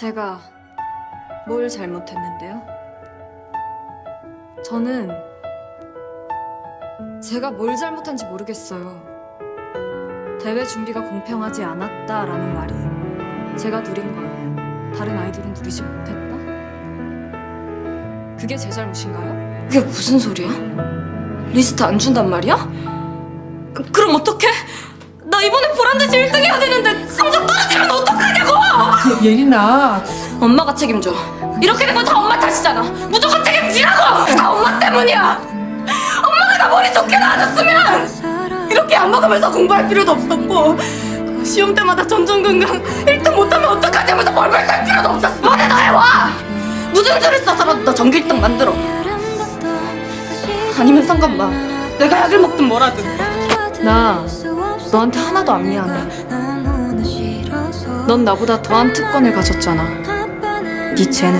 제가 뭘 잘못했는데요? 저는 제가 뭘 잘못한지 모르겠어요. 대회 준비가 공평하지 않았다라는 말이 제가 누린 걸 다른 아이들은 누리지 못했다? 그게 제 잘못인가요? 그게 무슨 소리야? 리스트 안 준단 말이야? 그, 그럼 어떡해? 나 이번에 보란듯이 1등 해야 되는데 예린아 엄마가 책임져. 이렇게 된 건 다 엄마 탓이잖아. 무조건 책임지라고! 다 엄마 때문이야! 엄마가 나 머리 좋게 낳아줬으면! 이렇게 안 먹으면서 공부할 필요도 없었고 시험 때마다 전전긍긍 1등 못하면 어떡하냐면서 벌벌 떨 필요도 없었어! 뭐래 너 해와! 무슨 수를 써서라도 너 전교 1등 만들어. 아니면 상관마. 내가 약을 먹든 뭐라든. 나 너한테 하나도 안 미안해. 넌 나보다 더한 특권을 가졌잖아. 네 죄는